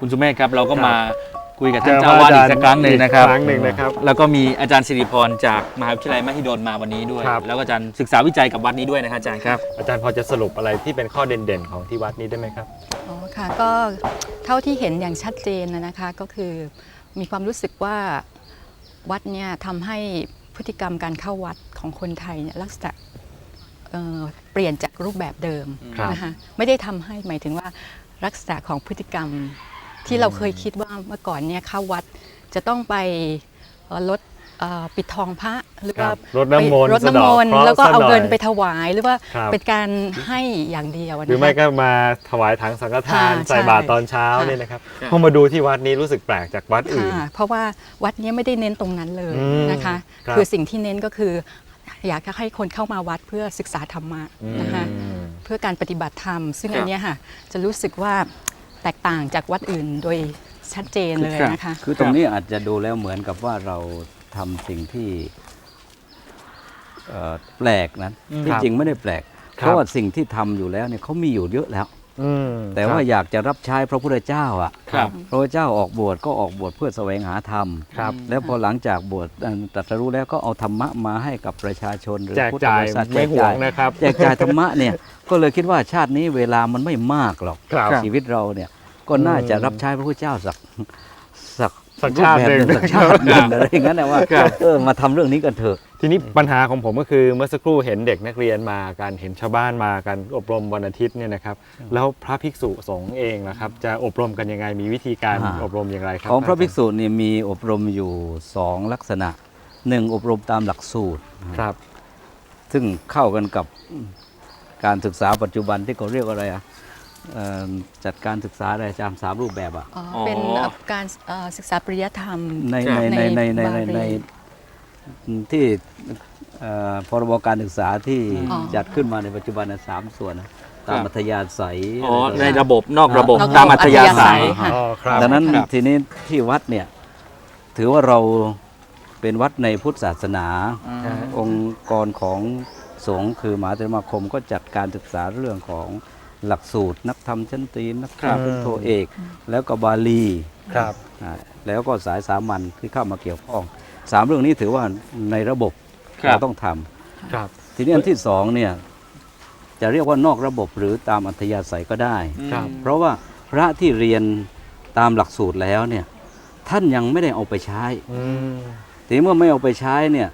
คุณสุเมธครับเราก็ครับมาคุยกับท่านเจ้าอาวาดอีกสักครั้งหนึ่งนะครับครั้งหนึ่งนะครับแล้วก็มีอาจารย์สิริพรจากมหาวิทยาลัยมหิดลมาวันนี้ด้วย ครับ แล้วก็อาจารย์ศึกษาวิจัยกับวัดนี้ด้วยนะครับอาจารย์ครับ อาจารย์พอจะสรุปอะไรที่เป็นข้อเด่นๆ ของที่วัดนี้ได้ไหมครับ อ๋อค่ะก็เท่าที่เห็นอย่างชัดเจนนะนะคะก็คือมีความรู้สึกว่าวัดเนี่ยทำให้พฤติกรรมการเข้าวัดของคนไทยเนี่ยลักษณะเอ่อเปลี่ยนจากรูปแบบเดิมครับ นะคะไม่ได้ทำให้หมายถึงว่าลักษณะของพฤติกรรม ที่เราเคยคิดว่าเมื่อก่อนเนี่ยเข้าวัดจะต้องไปเอ่อลดเอ่อปิดทองพระหรือครัว่าบรดน้ำมนต์ไปรดน้ำมนต์สะเดาะเคราะห์แล้วก็เอาซะหน่อยเงินไปถวายหรือว่าครับเป็นการให้อย่างเดียวนะคะหรือไม่ก็มาถวายถังสังฆทานค่ะใส่บาตรตอนเช้าค่ะเนี่ยนะครับครับพอมาดูที่วัดนี้รู้สึกแปลกจากวัดอื่นค่ะเพราะว่าวัดเนี้ยไม่ได้เน้นตรงนั้นเลยอืมนะคะครับคือสิ่งที่เน้นก็คืออยากให้คนเข้ามาวัดเพื่อศึกษาธรรมะนะคะอืมเพื่อการปฏิบัติธรรม ซึ่งครับอันเนี้ยค่ะจะรู้สึกว่า แตกต่างจากวัดอื่นโดยชัดเจนเลยนะคะ คือตรงนี้อาจจะดูแล้วเหมือนกับว่าเราทำสิ่งที่เอ่อแปลกนั้นอืมที่ครับจริงไม่ได้แปลกครับเพราะว่าสิ่งที่ทำอยู่แล้วเนี่ยเขามีอยู่เยอะแล้ว อืมแต่ว่าอยากจะรับใช้พระพุทธเจ้าอะ ครับ พระพุทธเจ้าออกบวชก็ออกบวชเพื่อแสวงหาธรรม ครับแล้วพอหลังจากบวชเอ่อตรัสรู้แล้วก็เอาธรรมะมาให้กับประชาชนหรือแจกพุทธจ่าบยริษัทไม่แจกห่วจ่างยนะครับ แจกจ่ายธรรมะเนี่ย ก็เลยคิดว่าชาตินี้เวลามันไม่มากหรอก ครับ ชีวิตเราเนี่ย ก็น่าจะรับใช้พระพุทธเจ้าสักสักสักชาติหนึ่งรูปแบบสักชาติหนึ่งอะไรอย่างนั้นนะว่าครับเออมาทำเรื่องนี้กันเถอะ ทีนี้ปัญหาของผมก็คือเมื่อสักครู่เห็นเด็กนักเรียนมากันเห็นชาวบ้านมากันอบรมวันอาทิตย์เนี่ยนะครับ แล้วพระภิกษุสงฆ์เองนะครับ จะอบรมกันยังไงมีวิธีการอ่าอบรมอย่างไรครับของพระภิกษุเนี่ยมีอบรมอยู่สองลักษณะหนึ่งอบรมตามหลักสูตรครับ ซึ่งเข้ากันกับการศึกษาปัจจุบันที่เขาเรียกอะไรอะเอ่อ จัดการศึกษาอะไรจามสามรูปแบบอะอ๋ออ๋อเป็นการเอ่อศึกษาปริยธรรม ในครับในในในในในในบาลีในที่เอ่อพรบการศึกษาที่อ๋อ จัดขึ้นมาในปัจจุบันนะสามส่วนนะตามครับอัธยาศัยอ๋ออะไรในต่างๆ ระบบนอกระบบนอกระบบตามอัธยาศัย อัธยาศัย ค่ะ อ๋อครับ ดังนั้นครับ ทีนี้ที่วัดเนี่ย ถือว่าเราเป็นวัดในพุทธศาสนาอืมองค์กรของสงฆ์คือมหาเถรสมาคมก็จัดการศึกษาเรื่องของ หลักสูตรนักธรรมชั้นตรีนักธรรมครับเป็นโทเอก แล้วก็บาลีครับอ่าแล้วก็สายสามัญที่เข้ามาเกี่ยวข้องสามเรื่องนี้ถือว่าในระบบครับเราต้องทำครับทีนี้อันที่สองเนี่ยจะเรียกว่านอกระบบหรือตามอัธยาศัยก็ได้ครับเพราะว่าพระที่เรียนตามหลักสูตรแล้วเนี่ยท่านยังไม่ได้เอาไปใช้อืมทีนี้เมื่อไม่เอาไปใช้เนี่ย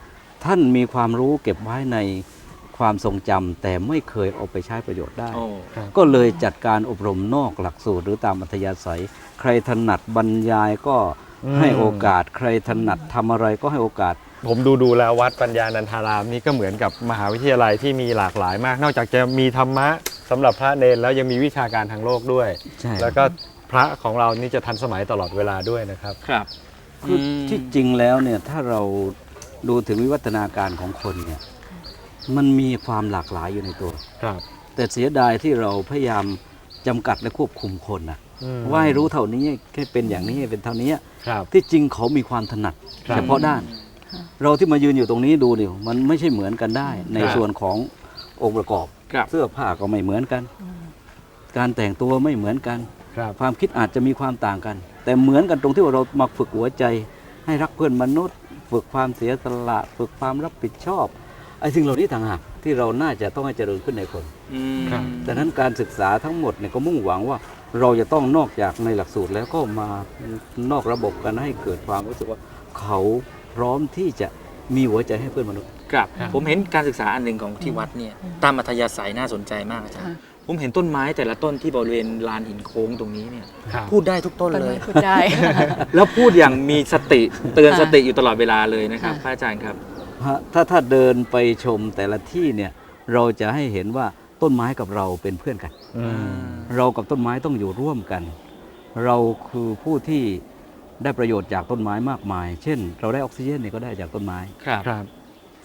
ท่านมีความรู้เก็บไว้ใน ความทรงจำแต่ไม่เคยเอาไปใช้ประโยชน์ได้ โอ้ก็เลยจัดการอบรมนอกหลักสูตรหรือตามอัธยาศัย ใครถนัดบรรยายก็อืมให้โอกาส ใครถนัดทำอะไรก็ให้โอกาส ผมดูดูแล้ววัดปัญญานันทารามนี่ก็เหมือนกับมหาวิทยาลัยที่มีหลากหลายมาก นอกจากจะมีธรรมะสำหรับพระเนรแล้วยังมีวิชาการทางโลกด้วย ใช่ แล้วก็พระของเรานี่จะทันสมัยตลอดเวลาด้วยนะครับ ครับคือที่จริงแล้วเนี่ยถ้าเราดูถึงวิวัฒนาการของคนเนี่ย มันมีความหลากหลายอยู่ในตัว ครับ แต่เสียดายที่เราพยายามจำกัดและควบคุมคนนะอืมว่าให้รู้เท่านี้แค่เป็นอย่างนี้เป็นเท่านี้ ครับ ที่จริงเขามีความถนัดครับเฉพาะด้าน เราที่มายืนอยู่ตรงนี้ดูดิมันไม่ใช่เหมือนกันได้ ในครับ ส่วนขององค์ประกอบ ครับ เสื้อผ้าก็ไม่เหมือนกัน การแต่งตัวไม่เหมือนกัน ครับ ความคิดอาจจะมีความต่างกัน แต่เหมือนกันตรงที่ว่าเรามาฝึกหัวใจ ให้รักเพื่อนมนุษย์ ฝึกความเสียสละ ฝึกความรับผิดชอบ ไอ้สิ่งเหล่านี้ต่างหากที่เราน่าจะต้องให้เจริญขึ้นในคนอืมครับ ดังนั้นการศึกษาทั้งหมดเนี่ยก็มุ่งหวังว่าเราจะต้องนอกจากในหลักสูตรแล้วก็มานอกระบบกันให้เกิดความรู้สึกว่าเขาพร้อมที่จะมีหัวใจให้เพื่อนมนุษย์ ครับครับผมเห็นการศึกษาอันหนึ่งของที่วัดเนี่ยตามอัธยาศัยน่าสนใจมากอาจารย์ค่ะผมเห็นต้นไม้แต่ละต้นที่บริเวณลานหินโค้งตรงนี้เนี่ยครับ พูดได้ทุกต้นต้นเลไม้ย พูดได้ แล้วพูดอย่างมีสติเตือนค่ะสติอยู่ตลอดเวลาเลยนะครับค่ะพระอาจารย์ครับฮะ ถ้าถ้าเดินไปชมแต่ละที่เนี่ยเราจะให้เห็นว่าต้นไม้กับเราเป็นเพื่อนกันอืมเรากับต้นไม้ต้องอยู่ร่วมกัน เราคือผู้ที่ได้ประโยชน์จากต้นไม้มากมาย เช่น เราได้ออกซิเจนเนี่ยก็ได้จากต้นไม้ครับครับ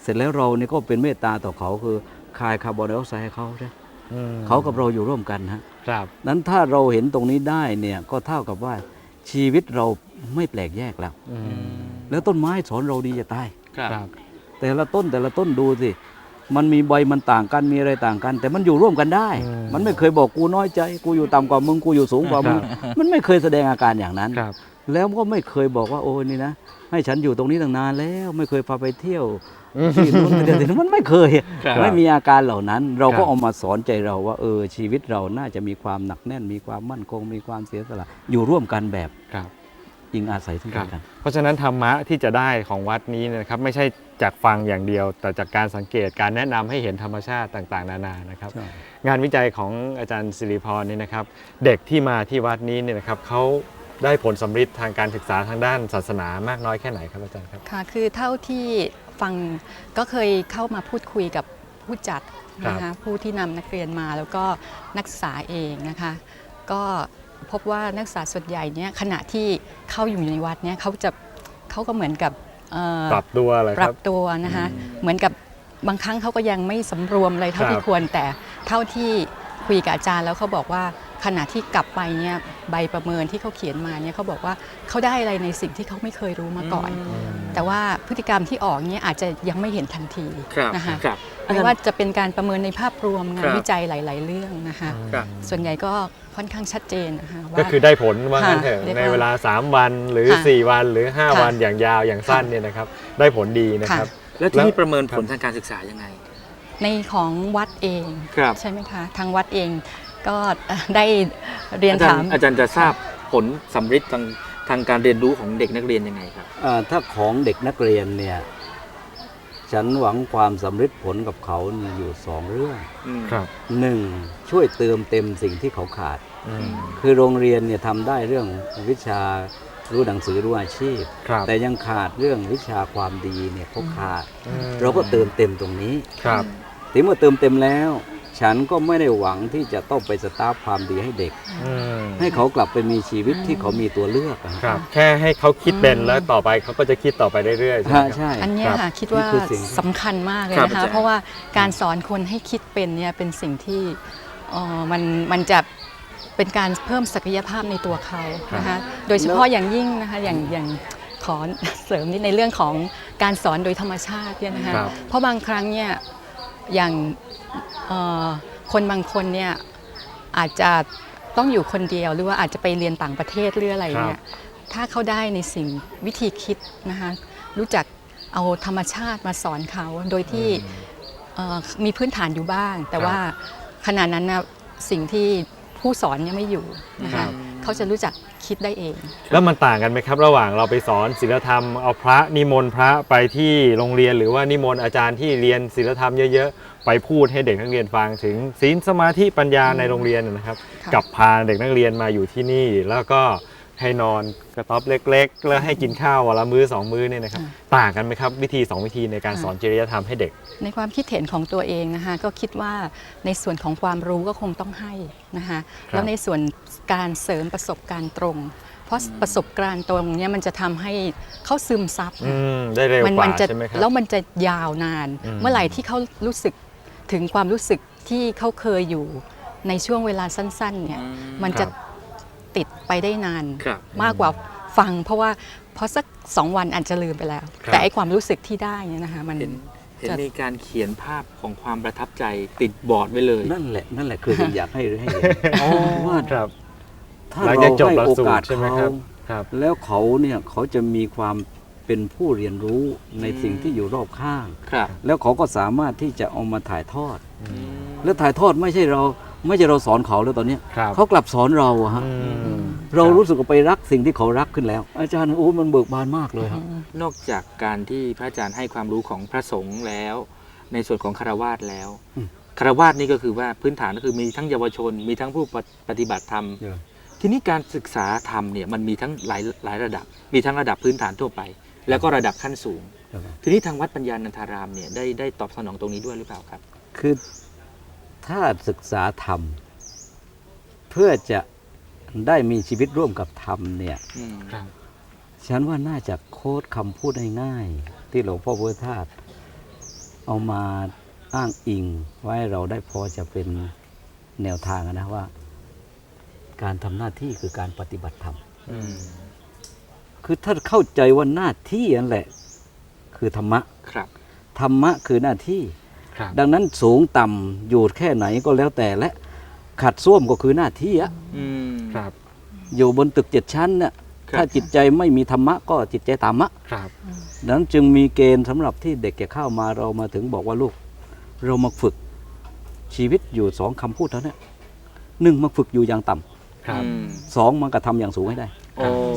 เสร็จแล้วเราเนี่ยก็เป็นเมตตาต่อเขาคือคายคาร์บอนไดออกไซด์ให้เขาใช่อืมเขากับเราอยู่ร่วมกันฮะครับนั้นถ้าเราเห็นตรงนี้ได้เนี่ยก็เท่ากับว่าชีวิตเราไม่แปลกแยกแล้วอืมแล้วต้นไม้สอนเราดีจะตายครับครับ แต่ละต้นแต่ละต้นดูสิ มันมีใบมันต่างกันมีอะไรต่างกัน แต่มันอยู่ร่วมกันได้อืมมันไม่เคยบอกกูน้อยใจ กูอยู่ต่ำกว่ามึงกูอยู่สูงกว่ามึงครับมันไม่เคยแสดงอาการอย่างนั้นครับแล้วก็ไม่เคยบอกว่าโอ้นี่นะให้ฉันอยู่ตรงนี้ตั้งนานแล้วไม่เคยพาไปเที่ยวที่นู้นที่นี่มันไม่เคยครับไม่มีอาการเหล่านั้น เราครัก็บเอามาสอนใจเราว่าเออชีวิตเราน่าจะมีความหนักแน่นมีความมั่นคง มีความเสียสละอยู่ร่วมกันแบบครับ อิงอาศัยซึ่งคกัรันบและกัน เพราะฉะนั้นธรรมะที่จะได้ของวัดนี้เนยนะครับ ไม่ใช่จากฟังอย่างเดียว แต่จากการสังเกตการแนะนำให้เห็นธรรมชาติต่างๆ นานานะครับ ใช่ งานวิจัยของอาจารย์สิริพรนี่นะครับ เด็กที่มาที่วัดนี้เนี่ยนะครับเขาได้ผลสำฤทธิ์ทางการศึกษาทางด้านศาสนามากน้อยแค่ไหนครับอาจารย์ครับ ค่ะ คือเท่าที่ฟังก็เคยเข้ามาพูดคุยกับผู้จัดนะครัคะบ ผู้ที่นำนักเรียนมาแล้วก็นักศึกษาเองนะคะ ก็ พบว่านักศึกษาส่วนใหญ่เนี่ยขณะที่เข้าอยู่ในวัดเนี่ยเขาจะเขาก็เหมือนกับเอ่อปรับตัวอะไรปครัรับบตัวนะคะเหมือนกับบางครั้งเขาก็ยังไม่สำรวมเลยเท่าครับที่ควรแต่เท่าที่คุยกับอาจารย์แล้วเขาบอกว่าขณะที่กลับไปเนี่ยใบประเมินที่เขาเขียนมาเนี่ยเขาบอกว่าเขาได้อะไรในสิ่งที่เขาไม่เคยรู้มาก่อน แต่ว่าพฤติกรรมที่ออกเนี่ยอาจจะยังไม่เห็นทันทีครับนะคะครับ ไม่ว่าจะเป็นการประเมินในภาพรวมงาคนรับวิจัยหลาย ๆ เรื่องนะคะ ครับ ส่วนใหญ่ก็ค่อนข้างชัดเจนนะคะว่า ก็คือได้ผลว่างั้นเถอะค่ะเรียกว่าในเวลา 3 วันหรือ ค่ะ4 วันหรือ5ค่ะวันอย่างยาวอย่างสั้นเนี่ยนะครับ ได้ผลดีนะครับ แล้วที่นี่แล้วประเมินผลครับทางการศึกษายังไง ในของวัดเองครับ ใช่ไหมคะ ทางวัดเองก็เอ่อได้เรียนอาจารถาม ย์อาจารย์จะทราบผลสำฤทธิ์ทางทางการเรียนรู้ของเด็กนักเรียนยังไงครับอ่าถ้าของเด็กนักเรียนเนี่ย ฉันหวังความสำเร็จผลกับเขาเนี่ยอยู่สองเรื่องอืมครับหนึ่งช่วยเติมเต็มสิ่งที่เขาขาดอืมคือโรงเรียนเนี่ยทำได้เรื่องวิชารู้หนังสือรู้อาชีพครับแต่ยังขาดเรื่องวิชาความดีเนี่ยเขาขาดอืมเราก็เติมเต็มตรงนี้ครับทีเมื่อเติมเต็มแล้ว ฉันก็ไม่ได้หวังที่จะต้องไปสตาร์ฟความดีให้เด็ก อืมให้เขากลับไปมีชีวิตที่เขามีตัวเลือกอะครับ แค่ให้เขาคิดเป็นแล้วต่อไปเขาก็จะคิดต่อไปเรื่อยๆใช่ไหมฮะครับ ใช่ อันเนี้ยครับค่ะคิดว่านี่คือสิ่งสำคัญมากเลยครับนะอาจารย์คะเพราะว่าการสอนคนให้คิดเป็นเนี่ยเป็นสิ่งที่เอ่อมันมันจะเป็นการเพิ่มศักยภาพในตัวเขานะคะโดยเฉพาะอย่างยิ่งนะคะอย่างอย่างขอ เสริมนิดในเรื่องของการสอนโดยธรรมชาติเนี่ยนะคะครับ เพราะบางครั้งเนี่ยอย่างเอ่อ คนบางคนเนี่ยอาจจะต้องอยู่คนเดียวหรือว่าอาจจะไปเรียนต่างประเทศหรืออะไรเนี่ยถ้าเขาได้ในสิ่งวิธีคิดนะคะรู้จักเอาธรรมชาติมาสอนเขาโดยที่เอ่อมีพื้นฐานอยู่บ้าง แต่ครับว่าขณะนั้นนะสิ่งที่ผู้สอนเนี่ยไม่อยู่นะครัคะบ เขาจะรู้จักคิดได้เอง แล้วมันต่างกันไหมครับ ระหว่างเราไปสอนศิลธรรมเอาพระนิมนต์พระไปที่โรงเรียนหรือว่านิมนต์อาจารย์ที่เรียนศิลธรรมเยอะๆไปพูดให้เด็กนักเรียนฟังถึงศีลสมาธิปัญญาในโรงเรียนนะครับ กับพาเด็กนักเรียนมาอยู่ที่นี่แล้วก็ ให้นอนกระต๊อบเล็ก ๆ แล้วให้กินข้าววันละมื้อสองมื้อเนี่ยนะครับต่างกันไหมครับวิธีสองวิธีในการสอนจริยธรรมให้เด็ก ในความคิดเห็นของตัวเองนะคะก็คิดว่าในส่วนของความรู้ก็คงต้องให้นะคะครับแล้วในส่วนการเสริมประสบการณ์ตรง เพราะประสบการณ์ตรงเนี่ยมันจะทำให้เขาซึมซับอืมได้เร็วมักว่าจะใช่ไหมครับแล้วมันจะยาวนานอืมเมื่อไหร่ที่เขารู้สึกถึงความรู้สึกที่เขาเคยอยู่ในช่วงเวลาสั้นๆเนี่ยอืมมันจะ ติดไปได้นานครับมากกว่าฟัง เพราะว่าพอสักสองวันอาจจะลืมไปแล้ว ครับ แต่ไอความรู้สึกที่ได้เนี่ยนะคะมัน เห็นเห็นจะ มีการเขียนภาพของความประทับใจติดบอร์ดไว้เลย นั่นแหละนั่นแหละคืออยากให้ให้เห็นว่าครับ ถ้าหลังเราจากจบให้หลักโอสูตรกาสใช่ไหมเขาครับครับ แล้วเขาเนี่ยเขาจะมีความเป็นผู้เรียนรู้ในสิ่งที่อยู่รอบข้าง ครับแล้วเขาก็สามารถที่จะเอามาถ่ายทอดแล้วถ่ายทอดไม่ใช่เรา ไม่ใช่เราสอนเขาแล้วตอนเนี้ยครับเขากลับสอนเราอะฮะอืมเรารู้สึกว่าไปรักสิ่งที่เขารักขึ้นแล้ว อาจารย์โอ้มันเบิกบานมากเลยครับ นอกจากการที่พระอาจารย์ให้ความรู้ของพระสงฆ์แล้ว ในส่วนของคารวาสแล้วอืม คารวาสนี่ก็คือว่าพื้นฐานก็คือมีทั้งเยาวชน มีทั้งผู้ปฏิบัติธรรมเยอะทีนี้การศึกษาธรรมเนี่ยมันมีทั้งหลายหลายระดับ มีทั้งระดับพื้นฐานทั่วไป แล้วก็ระดับขั้นสูงทีนี้ทางวัดปัญญานันทารามเนี่ยได้ได้ตอบสนองตรงนี้ด้วยหรือเปล่าครับ คือ ถ้าศึกษาธรรม เพื่อจะได้มีชีวิตร่วมกับธรรมเนี่ยอืมครับฉันว่าน่าจะโค้ดคำพูดง่ายๆที่หลวงพ่อพุทธทาสเอามาอ้างอิง ไว้เราได้พอจะเป็นแนวทางนะว่า การทำหน้าที่คือการปฏิบัติธรรมอืมคือถ้าเข้าใจว่าหน้าที่นั่นแหละ คือธรรมะครับธรรมะคือหน้าที่ ครับครับดังนั้นสูงต่ำอยู่แค่ไหนก็แล้วแต่และขัดส้วมก็คือหน้าที่อะอืมครับ อยู่บนตึกเจ็ดชั้นเนี่ยครับ ถ้าจิตใจไม่มีธรรมะก็จิตใจตามะ ครับ ดังนั้นจึงมีเกณฑ์สำหรับที่เด็กจะเข้ามาเรามาถึงบอกว่าลูก เรามาฝึกชีวิตอยู่สองคำพูดเท่านั้นหนึ่งมาฝึกอยู่อย่างต่ำครับอืมสองมากระทำอย่างสูงให้ได้โอ้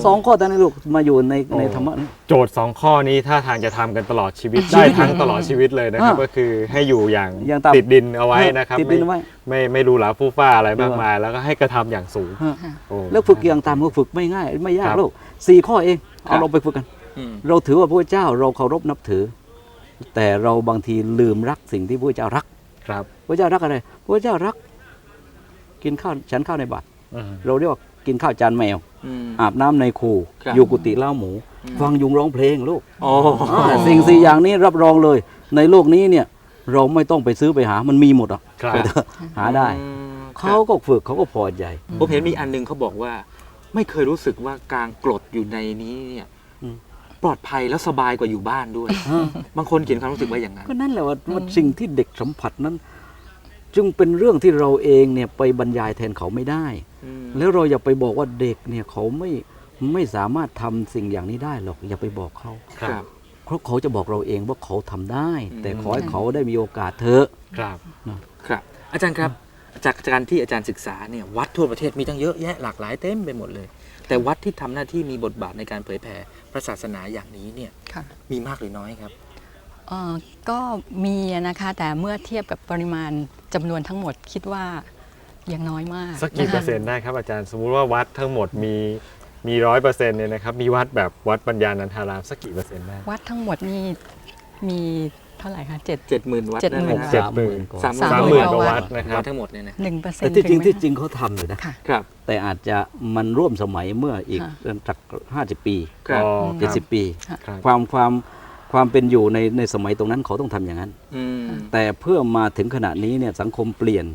สองข้อเท่านั้นลูกมาอยู่ในในโอ้ธรรมะนี้โจทย์สองข้อนี้ถ้าทางจะทำกันตลอดชีวิต ได้ทั้งตลอดชีวิตเลยนะครับ อ่าก็คือให้อยู่อย่างอย่างต่ำติดดินเอาไว้นะครับติดดินเอาไว้ ไม่ไม่ไม่หรูหราฟู่ฟ้าอะไรมากเออมาย แล้วก็ให้กระทำอย่างสูงฮะโอ้ แล้วฝึกอย่างต่ำก็ฝึกไม่ง่าย ไม่ยาคกรับ ลูกสี่ข้อเองครัเอาบเราไปฝึกกัน อืมเราถือว่าพระเจ้าเราเคารพนับถือ แต่เราบางทีลืมรักสิ่งที่พระเจ้ารักครับพระเจ้ารักอะไรพระเจ้ารัก กินข้าวฉันข้าวในบาตรอืมเราเรียกว่ากินข้าวจานแมว อืมอาบน้ำในคูครับอยู่กุฏิเล่าหมูอืมฟังยุงร้องเพลงลูกโอ้อ่าสิ่งสี่อย่างนี้รับรองเลย ในโลกนี้เนี่ยเราไม่ต้องไปซื้อไปหามันมีหมดอะครับไปเถอะหาได้อืมเขาก็ฝึกเขาก็พอใจผมเห็นมีอันหนึงเขาบอกว่า ไม่เคยรู้สึกว่ากลางกรดอยู่ในนี้เนี่ยอืมปลอดภัยแล้วสบายกว่าอยู่บ้านด้วย บางคนเขียนความรู้สึกว่าอย่างนั้นก็นั่นแหละว่าว่าสิ่งที่เด็กสัมผัสนั้น จึงเป็นเรื่องที่เราเองเนี่ยไปบรรยายแทนเขาไม่ได้อืม แล้วเราอย่าไปบอกว่าเด็กเนี่ยเขาไม่ไม่สามารถทำสิ่งอย่างนี้ได้หรอกอย่าไปบอกเขาครับเพราะเขาจะบอกเราเองว่าเขาทำได้อืมแต่ขอให้เขาได้มีโอกาสเถอะครับครับ อาจารย์ครับจากการที่อาจารย์ศึกษาเนี่ยวัดทั่วประเทศมีตั้งเยอะแยะหลากหลายเต็มไปหมดเลย แต่วัดที่ทำหน้าที่มีบทบาทในการเผยแผ่พระศาสนาอย่างนี้เนี่ยค่ะมีมากหรือน้อยครับเอ่อก็มีนะคะแต่เมื่อเทียบกับปริมาณจำนวนทั้งหมดคิดว่า ยังน้อยมากสักกี่ะคะเปอร์เซ็นต์ได้ครับอาจารย์สมมุติว่าวัดทั้งหมดมีมีร้อยเปอร์เซ็นต์เนี่ยนะครับมีวัดแบบวัดปัญญานันทารามสักกี่เปอร์เซ็นต์ได้วัดทั้งหมดนี่มีเท่าไหร่คะเจ็ดเจ็ดหมื่นวัดเจ็ดได้หไหมื่มนครับเจ็ดหมื่นกว่าสามสามหมื่นกว่าวัดนะควัรัดบทั้งหมดเนี่ยนะหนึ่งเปอร์เซ็นแต่ต์ที่จริงที่จริงเขาทำอยู่นะค่ะครับ แต่อาจจะมันร่วมสมัยเมื่ออีกค่ะจากห้าสิบปีครับอ๋ออืมเจ็ดสิบปีครับความความความเป็นอยู่ในในสมัยตรงนั้นเขาต้องทำอย่างนั้นอืมแต่เพื่อมาถึงขณะนี้เนี่ยสังคมเปลี่ยน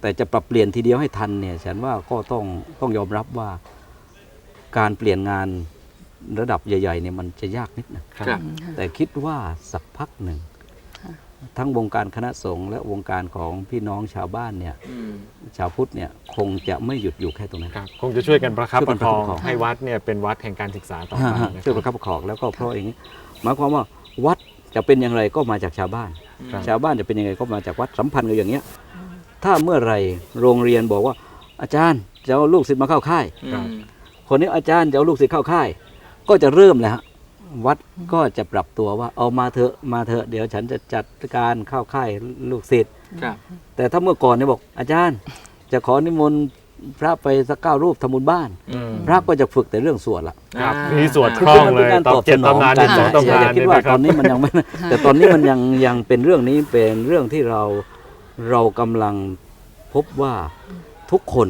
แต่จะปรับเปลี่ยนทีเดียวให้ทันเนี่ยฉันว่าก็ต้องต้องยอมรับว่าการเปลี่ยนงานระดับใหญ่ๆเนี่ยมันจะยากนิดนะครับ แต่คิดว่าสักพักหนึ่งค่ะทั้งวงการคณะสงฆ์และวงการของพี่น้องชาวบ้านเนี่ยอืมชาวพุทธเนี่ยคงจะไม่หยุดอยู่แค่ตรงนั้นครับคงจะช่วยกันประคับช่วยปกันระคองประคับประคองให้วัดเนี่ยเป็นวัดแห่งการศึกษาต่อไปฮะนะช่วยคปรับระคับประคองแล้วก็เพราะอย่างนี้หมายความว่าวัดจะเป็นอย่างไรก็มาจากชาวบ้านครับชาวบ้านจะเป็นยังไงก็มาจากวัดสัมพันธ์กันอย่างเงี้ย ถ้าเมื่อไหรโรงเรียนบอกว่า อาจารย์จะเอาลูกศิษย์มาเข้าค่ายอืมคนนี้อาจารย์จะเอาลูกศิษย์เข้าค่าย ก็จะเริ่มแล้วฮะวัดก็จะปรับตัวว่าเอามาเถอะมาเถอะเดี๋ยวฉันจะจัดการเข้าค่ายลูกศิษย์ครับ แต่ถ้าเมื่อก่อนเนี่ยบอก อาจารย์ จะขอนิมนต์พระไปสักเก้ารูปทำบุญบ้าน อืมพระก็จะฝึกแต่เรื่องสวดละ ครับอ่ามีสวดคล่องเลยตอบเจ็ดตำนานกัเจ็ดสองอย่าตำนานอย่าคิดเนี่ยว่านะคตรัอบ นนี้มันยังไม่ แต่ตอนนี้มันยังยังเป็นเรื่องนี้เป็นเรื่องที่เรา เรากำลังพบว่าทุกคน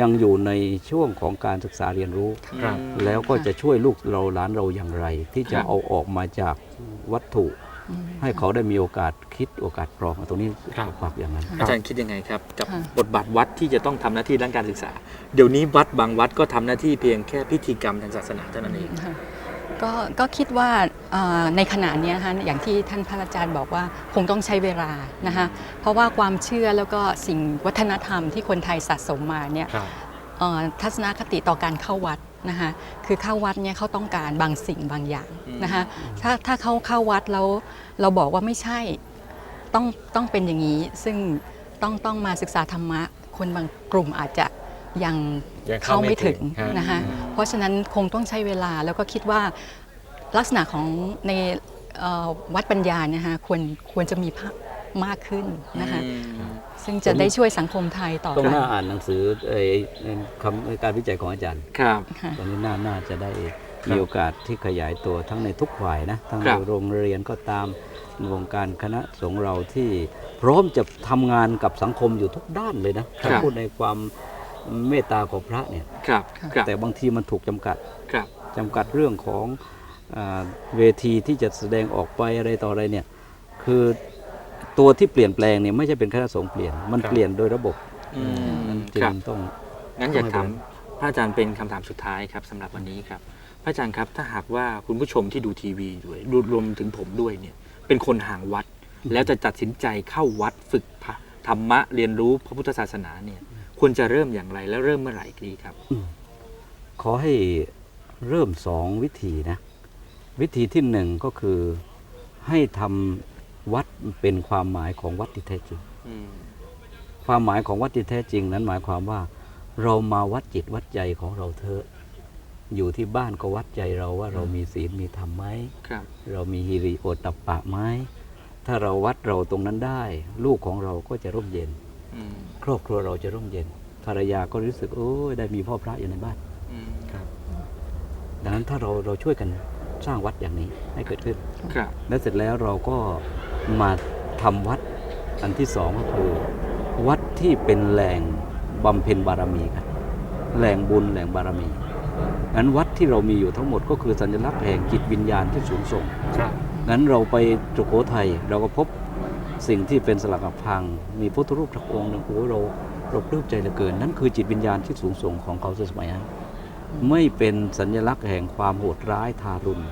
ยังอยู่ในช่วงของการศึกษาเรียนรู้ ครับ แล้วก็จะช่วยลูกเราหลานเราอย่างไร ที่จะครับเอาออกมาจากวัตถุให้เขาได้มีโอกาสคิดโอกาสปรองตรงนี้ครับ ฝากอย่างนั้น อาจารย์คิดยังไงครับ กับค่ะ บทบาทวัดที่จะต้องทำหน้าที่ด้านการศึกษา เดี๋ยวนี้วัดบางวัดก็ทำหน้าที่เพียงแค่พิธีกรรมทางศาสนาเท่านั้นเอง ค่ะ ก็ก็คิดว่าเอ่อในขณะเนี้ยนะคะอย่างที่ท่านพระอาจารย์บอกว่าคงต้องใช้เวลานะคะเพราะว่าความเชื่อแล้วก็สิ่งวัฒนธรรมที่คนไทยสะสมมาเนี่ยครับเอ่อทัศนคติต่อการเข้าวัดนะคะคือเข้าวัดเนี่ยเขาต้องการบางสิ่งบางอย่างนะคะถ้าถ้าเขาเข้าวัดแล้วเราบอกว่าไม่ใช่ต้องต้องเป็นอย่างนี้ ซึ่งต้องต้องมาศึกษาธรรมะคนบางกลุ่มอาจจะ ยังยังเข้าเข้าไม่ไม่ถึงถึงฮะนะคะเพราะฉะนั้นคงต้องใช้เวลาแล้วก็คิดว่าลักษณะของในเอ่อวัดปัญญาเนยนะคะควรควรจะมีภาพมากขึ้นนะคะอืม ซึ่งจะได้ช่วยสังคมไทยต่อต้องไปน่าอ่านหนังสือไอ้คำการวิจัยของอาจารย์ ครับ ค่ะ ตอนนี้น่าน่าจะได้ครับมีโอกาสที่ขยายตัวทั้งในทุกฝ่ายนะ ทั้งคในรับ โรงเรียนก็ตามวงการคณะสงฆ์เราที่พร้อมจะทำงานกับสังคมอยู่ทุกด้านเลยนะถ้าพูดในความ เมตตาของพระเนี่ยครับครับแต่บางทีมันถูกจำกัดครับจำกัดเรื่องของอาเวทีที่จะแสดงออกไปอะไรต่ออะไรเนี่ยคือตัวที่เปลี่ยนแปลงเนี่ยไม่ใช่เป็นคณะสงฆ์เปลี่ยนมันครับเปลี่ยนโดยระบบอืมมันจึครับงต้องงั้นอยากถามไม่เป็นไรพระอาจารย์เป็นคำถามสุดท้ายครับสำหรับวันนี้ครับ พระอาจารย์ครับถ้าหากว่าคุณผู้ชมที่ดูทีวีด้วยรวมรวมถึงผมด้วยเนี่ยเป็นคนห่างวัด แล้วจะตัดสินใจเข้าวัดฝึกพระธรรมะเรียนรู้พระพุทธศาสนาเนี่ย ควรจะเริ่มอย่างไร แล้วเริ่มเมื่อไหร่ดีครับ ขอให้เริ่มสองวิธีนะ วิธีที่หนึ่งก็คือให้ทำวัดเป็นความหมายของวัดที่แท้จริงความหมายของวัดที่แท้จริงนั้นหมายความว่า เรามาวัดจิตวัดใจของเราเถอะอยู่ที่บ้านก็วัดใจเราว่าเรามีศีลมีธรรมไหมครับเรามีฮิริโอตตัปปะไหมถ้าเราวัดเราตรงนั้นได้ ลูกของเราก็จะร่มเย็นอืม ครอบครัวเราจะร่มเย็นภรรยาก็รู้สึกโอ้ยได้มีพ่อพระอยู่ในบ้านอืมดังนั้นถ้าเราเราช่วยกันสร้างวัดอย่างนี้ให้เกิดขึ้นครับและเสร็จแล้วเราก็มาทำวัดอันที่สองก็คือ วัดที่เป็นแหล่งบำเพ็ญบารมีกันแหล่งบุญแหล่งบารมีงั้นวัดที่เรามีอยู่ทั้งหมดก็คือสัญลักษณ์แห่งจิตวิญญาณที่สูงส่งครับงั้นเราไปสุโขทัยเราก็พบ สิ่งที่เป็นสลักหักพัง มีพุทธรูปทักองค์หนึ่งโอ้โหเราเราปลื้มใจเหลือเกิน นั่นคือจิตวิญญาณที่สูงส่งของเขาสมัยนั้นไม่เป็นสัญลักษณ์แห่งความโหดร้ายทารุณ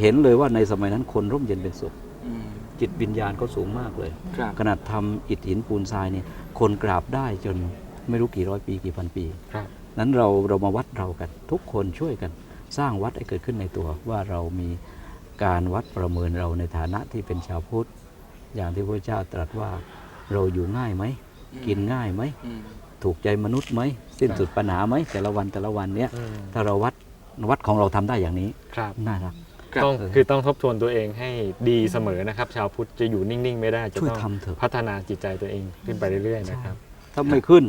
เห็นเลยว่าในสมัยนั้นคนร่มเย็นเป็นสุขอืมจิตวิญญาณเขาสูงมากเลยครับขนาดทำอิฐหินปูนทรายเนี่ยคนกราบได้จนไม่รู้กี่ร้อยปีกี่พันปีครับนั้นเราเรามาวัดเรากัน ทุกคนช่วยกัน สร้างวัดให้เกิดขึ้นในตัวว่าเรามีการวัดประเมินเราในฐานะที่เป็นชาวพุทธ อย่างที่พระเจ้าตรัสว่าเราอยู่ง่ายไหม กินง่ายไหมอืมถูกใจมนุษย์ไหม สิ้นสุดปัญหาไหม แต่ละวันแต่ละวันเนี้ยอืมถ้าเราวัดวัดของเราทำได้อย่างนี้ครับน่ารักครับต้องคือต้องทบทวนตัวเองให้ดีเสมอนะครับ ชาวพุทธจะอยู่นิ่งๆ ไม่ได้จะช่วยต้องทำเถอะพัฒนาจิตใจตัวเองขึ้นไปเรื่อยๆนะครับ ถ้าไม่ขึ้น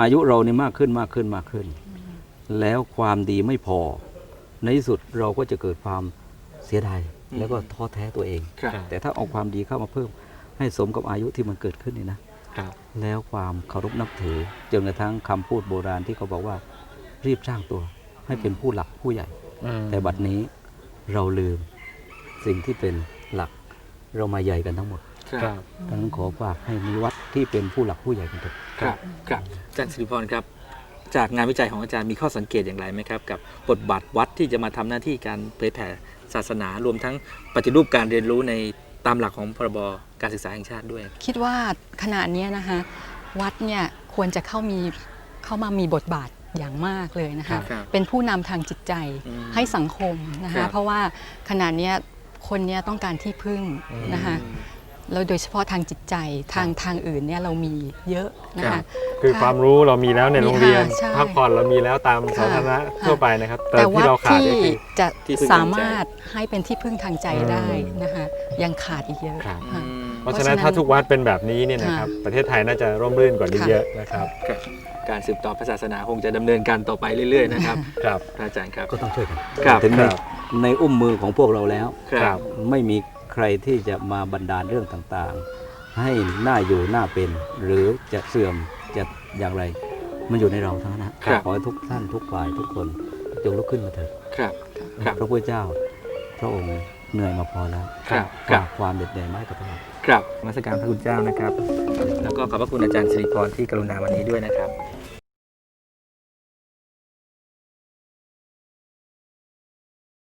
อายุเรานี่มากขึ้นมากขึ้นมากขึ้น แล้วความดีไม่พอ ในที่สุดเราก็จะเกิดความเสียดายอืมแล้วก็ท้อแท้ตัวเองครับแต่ถ้าเอาความดีเข้ามาเพิ่ม ให้สมกับอายุที่มันเกิดขึ้นนี่นะครับแล้วความเคารพนับถือจนกระทั่งคำพูดโบราณที่เขาบอกว่า รีบสร้างตัว ให้เป็นผู้หลักผู้ใหญ่อืมแต่บัดนี้เราลืมสิ่งที่เป็นหลักเรามาใหญ่กันทั้งหมดคครัรับบดังนั้นขอฝากให้มีวัดที่เป็นผู้หลักผู้ใหญ่กันเถอะครับครับอาจารย์สิริพรครับจากงานวิจัยของอาจารย์มีข้อสังเกตอย่างไรไหมครับ กับบทบาทวัดที่จะมาทำหน้าที่การเผยแผ่ ศาสนารวมทั้งปฏิรูปการเรียนรู้ในตามหลักของพรบการศึกษาแห่งชาติด้วย คิดว่าขณะเนี้ยนะคะวัดเนี่ยควรจะเข้ามีเข้ามามีบทบาทอย่างมากเลยนะคะครับเป็นผู้นำทางจิตใจอืมให้สังคมนะครัคะบ เพราะว่าขณะเนี้ยคนเนี้ยต้องการที่พึ่งนะคะ แล้วโดยเฉพาะทางจิตใจทางทางอื่นเนี่ยเรามีเยอะนะครัคะบคือความรู้เรามีแล้วในโรงเรียนมีค่ะใช่พักผ่อนเรามีแล้วตามค่ะสาธารณะค่ะทั่วไปนะครับ แต่แต่วัที่ดเราขาดที่ก็คือจะที่พึ่งทางใจสามารถให้เป็นที่พึ่งทางใจอืมได้นะคะยังขาดอีกเยอะครับค่ะอืมเพราะฉะนั้นถ้าทุกวัดเป็นแบบนี้เนี่ยนะครับประเทศไทยน่าจะร่มรื่นกว่านี้ค่ะเยอะนะครับครับการสืบต่อพระศาสนาคงจะดำเนินการต่อไปเรื่อยๆนะครับครับพระอาจารย์ครับก็ต้องช่วยกันครับถึงในครับในอุ้มมือของพวกเราแล้วครับไม่มี ใครที่จะมาบันดาลเรื่องต่างๆ ให้หน้าอยู่หน้าเป็น หรือจะเสื่อมจะอย่างไร มันอยู่ในเราทั้งนั้นนะครับ ขอให้ทุกท่านทุกฝ่ายทุกคนจงลุกขึ้นมาเถิดครับ ครับ พระพุทธเจ้า พระองค์เหนื่อยมาพอแล้วครับครัฝาบกความเหน็ดเหนื่อยมาให้กับพวกเรา ครับนมัสการพระคุณเจ้านะครับ แล้วก็ขอบพระคุณอาจารย์สิริพรที่กรุณาวันนี้ด้วยนะครับ